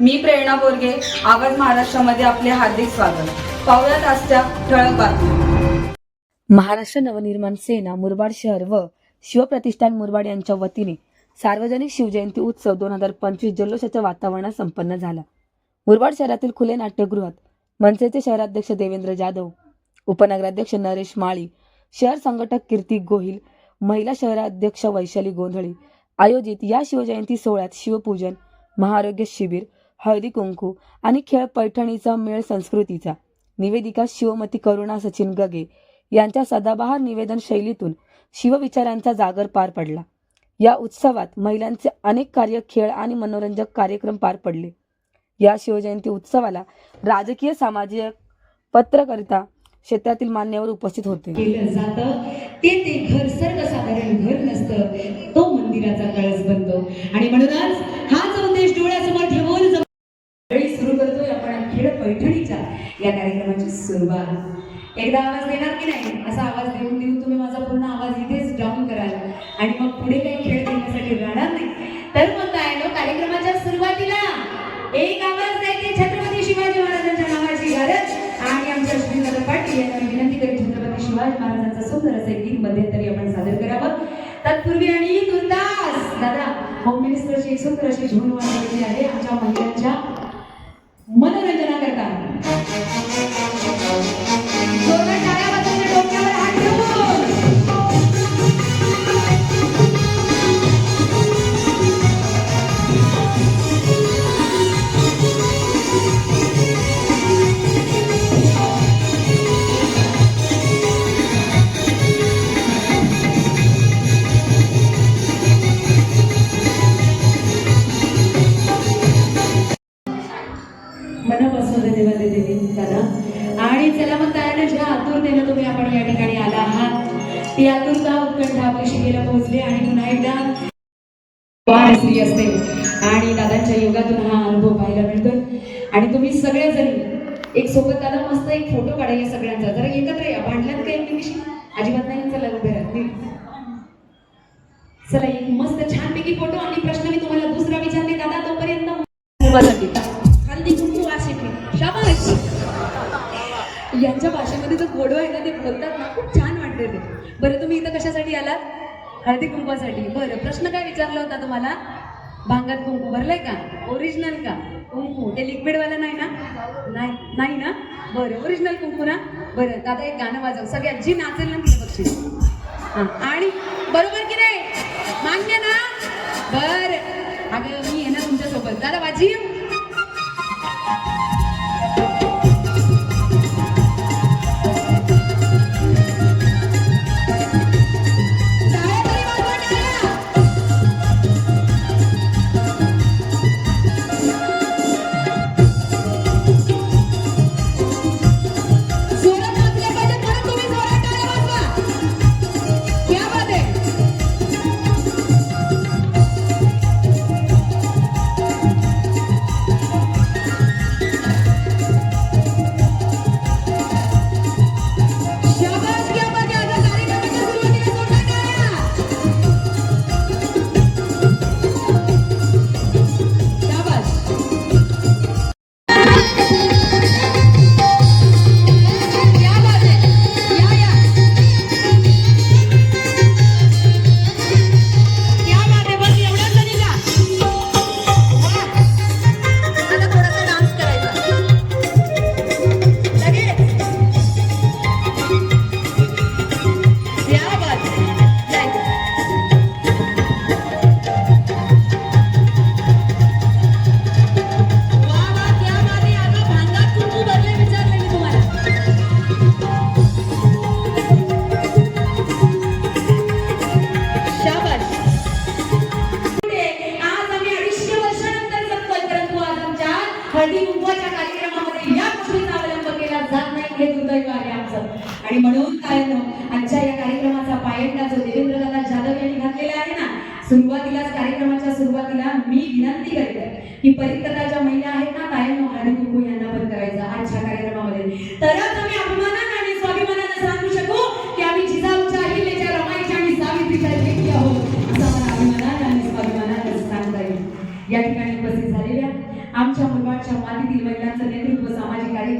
मी प्रेरणा बोरगे आवाज महाराष्ट्रामध्ये आपले हार्दिक स्वागत. पाहुयात आजच्या ठळक बातम्या. महाराष्ट्र नवनिर्माण सेना मुरबाड शहर व शिवप्रतिष्ठान मुरबाड यांच्या वतीने सार्वजनिक शिवजयंती उत्सव दोन हजार पंचवीस जल्लोषाच्या वातावरणात संपन्न झाला. मुरबाड शहरातील खुले नाट्यगृहात मनसेचे शहराध्यक्ष देवेंद्र जाधव उपनगराध्यक्ष नरेश माळी शहर संघटक कीर्ती गोहिल महिला शहराध्यक्ष वैशाली गोंधळी आयोजित या शिवजयंती सोहळ्यात शिवपूजन महाआरोग्य शिबिर हळदी कुंकू आणि खेळ पैठणीचा मेळ संस्कृतीचा. निवेदिका शिवमती करुणा सचिन गगे यांच्या सदाबहार निवेदन शैलीतून शिवविचारांचा जागर पार पडला. या उत्सवात महिलांचे अनेक कार्य खेळ आणि मनोरंजक कार्यक्रम पार पडले. या शिवजयंती उत्सवाला राजकीय सामाजिक पत्रकारिता क्षेत्रातील मान्यवर उपस्थित होते. ते ते घर सर्वसाधारण घर नसतं. तो मंदिराचा कळस बनतो. आणि म्हणूनच हाच उद्देश डोळ्यासमोर ठेवून या कार्यक्रमाची सुरुवात. एकदा आवाज देणार की नाही? असा आवाज देऊन देऊन तुम्ही माझा पूर्ण आवाज इथेच डाऊन कराल. आणि मग पुढे काही खेळ देण्यासाठी राहणार नाही. तर मग काय नो कार्यक्रमाच्या सुरुवातीला एक आवाज द्यायचे छत्रपती शिवाजी महाराजांच्या नावाची गरज. आणि आमच्या श्रीनगर पाटील यांना विनंती करेन छत्रपती शिवाजी महाराजांचा सुंदर असं गीत मध्यंतरी आपण सादर करावं. तत्पूर्वी आणि तुर्तास. दादा होम मिनिस्टरची एक सुंदर अशी झोन वाजवलेली आहे. आमच्या महिलांच्या मनोरंजन आणि चला मग ज्या आतुरतेनं तुम्ही आपण या ठिकाणी आला आहात. ती आतुरता उत्कंठा आपली शिकेला पोहोचली आणि पुन्हा एकदा स्त्री असते. आणि दादांच्या योगातून हा अनुभव पाहायला मिळतो आणि तुम्ही सगळ्याजणी एक सोबत दादा मस्त एक फोटो काढायला सगळ्यांचा. जरा एकत्र या. भांडल्यात काही अजिबात नाही. चला उभे राहतील चला एक मस्त त्यांच्या भाषेमध्ये जो गोडवा आहे ना ते बोलतात ना खूप छान वाटते ते. बरं तुम्ही इथं कशासाठी आलात? हळदी कुंकवासाठी. बरं प्रश्न काय विचारला होता तुम्हाला? भांगात कुंकू भरलंय का? ओरिजिनल का? कुंकू. ते लिक्विडवाला नाही ना? नाही नाही ना? बरं ओरिजिनल कुंकू ना? बरं दादा एक गाणं वाजव. सगळ्यात जी नाचेल ना तिला बक्षीस. हां आणि बरोबर की नाही? मान्य ना? बर. अगं मी आहे ना तुमच्यासोबत. दादा वाजी आणि म्हणून काय आजच्या या कार्यक्रमाचा पायंडा जो देवेंद्रदादा जाधव यांनी घातलेला आहे ना सुरुवातीलाच कार्यक्रमाच्या सुरुवातीला मी विनंती करते की परित्यक्ताच्या महिला आहेत ना कायम हळदी कुंकू यांना पण करायचं आजच्या कार्यक्रमामध्ये. तरच आम्ही अभिमानानं आणि स्वाभिमानानं सांगू शकू की आम्ही जिजाऊच्या अहिल्याच्या रमाईच्या आणि सावित्रीच्या लेकी आहोत. असं अभिमानानं आणि स्वाभिमानानं सांगता येईल. या ठिकाणी उपस्थित झालेल्या आमच्या मुरबाडच्या कार्य